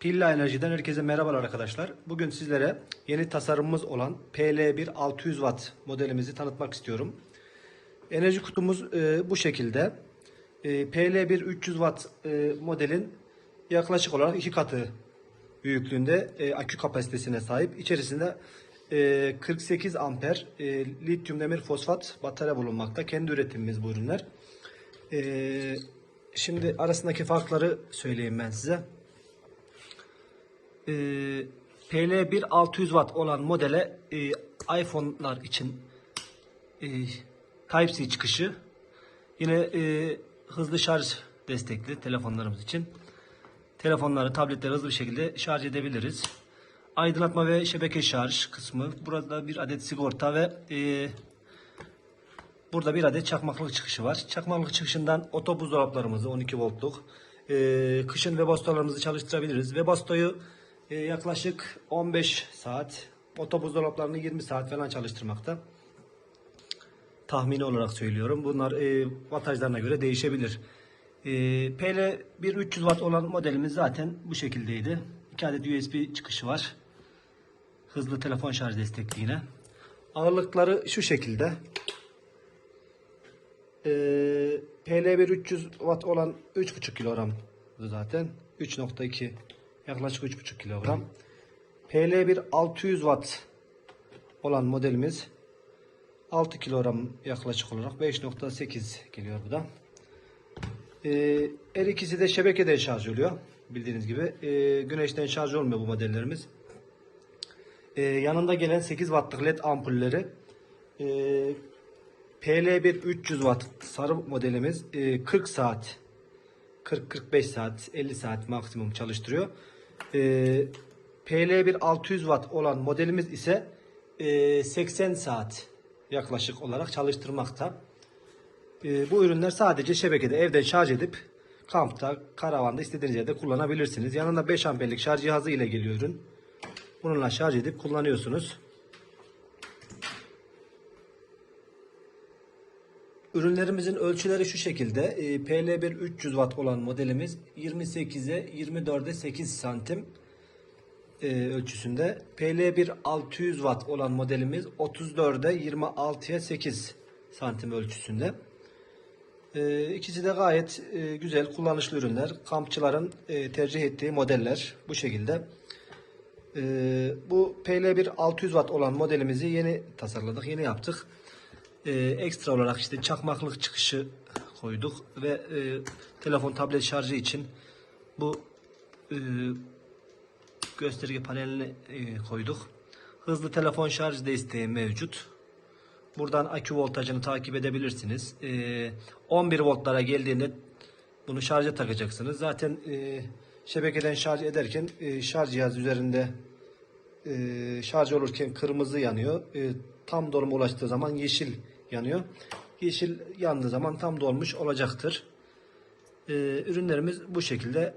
Pilla Enerji'den herkese merhabalar arkadaşlar. Bugün sizlere yeni tasarımımız olan PL1 600 Watt modelimizi tanıtmak istiyorum. Enerji kutumuz e, bu şekilde. E, PL1 300 Watt e, modelin yaklaşık olarak iki katı büyüklüğünde e, akü kapasitesine sahip. İçerisinde e, 48 amper e, lityum demir fosfat batarya bulunmakta. Kendi üretimimiz bu ürünler. E, şimdi arasındaki farkları söyleyeyim ben size. Ee, PL1 600 Watt olan modele e, iPhone'lar için e, Type-C çıkışı yine e, hızlı şarj destekli telefonlarımız için telefonları, tabletleri hızlı bir şekilde şarj edebiliriz. Aydınlatma ve şebeke şarj kısmı. Burada bir adet sigorta ve e, Burada bir adet çakmaklık çıkışı var. Çakmaklık çıkışından oto buzdolaplarımızı 12 voltluk e, kışın Webasto'larımızı çalıştırabiliriz. Webasto'yu e, yaklaşık 15 saat, oto buzdolaplarını 20 saat falan çalıştırmakta. Tahmini olarak söylüyorum. Bunlar e, wattajlarına göre değişebilir. E, PL 1300 watt olan modelimiz zaten bu şekildeydi. 2 adet USB çıkışı var. Hızlı telefon şarj destekli yine. Ağırlıkları şu şekilde. Ee, PL1 300 watt olan 3,5 kilogram zaten. 3.2 yaklaşık 3,5 kilogram. PL1 600 watt olan modelimiz 6 kilogram yaklaşık olarak 5.8 geliyor bu da. Ee, her ikisi de şebekeden şarj oluyor. Bildiğiniz gibi. Ee, güneşten şarj olmuyor bu modellerimiz. Ee, yanında gelen 8 wattlık led ampulleri e, PL1 300 watt sarı modelimiz e, 40 saat 40-45 saat 50 saat maksimum çalıştırıyor. E, PL1 600 watt olan modelimiz ise e, 80 saat yaklaşık olarak çalıştırmakta. E, bu ürünler sadece şebekede evden şarj edip kampta, karavanda istediğiniz yerde kullanabilirsiniz. Yanında 5 amperlik şarj cihazı ile geliyor ürün. Bununla şarj edip kullanıyorsunuz. Ürünlerimizin ölçüleri şu şekilde. E, PL1 300 watt olan modelimiz 28'e 24'e 8 santim e, ölçüsünde. PL1 600 watt olan modelimiz 34'e 26'ya 8 santim ölçüsünde. E, ikisi de gayet e, güzel kullanışlı ürünler. Kampçıların e, tercih ettiği modeller bu şekilde. E, bu PL1 600 watt olan modelimizi yeni tasarladık, yeni yaptık. E, ekstra olarak işte çakmaklık çıkışı koyduk ve e, telefon tablet şarjı için bu e, gösterge panelini e, koyduk. Hızlı telefon şarj desteği mevcut. Buradan akü voltajını takip edebilirsiniz. E, 11 voltlara geldiğinde bunu şarja takacaksınız. Zaten e, şebekeden şarj ederken e, şarj cihazı üzerinde e, şarj olurken kırmızı yanıyor. E, tam doluma ulaştığı zaman yeşil yanıyor. Yeşil yandığı zaman tam dolmuş olacaktır. E, ürünlerimiz bu şekilde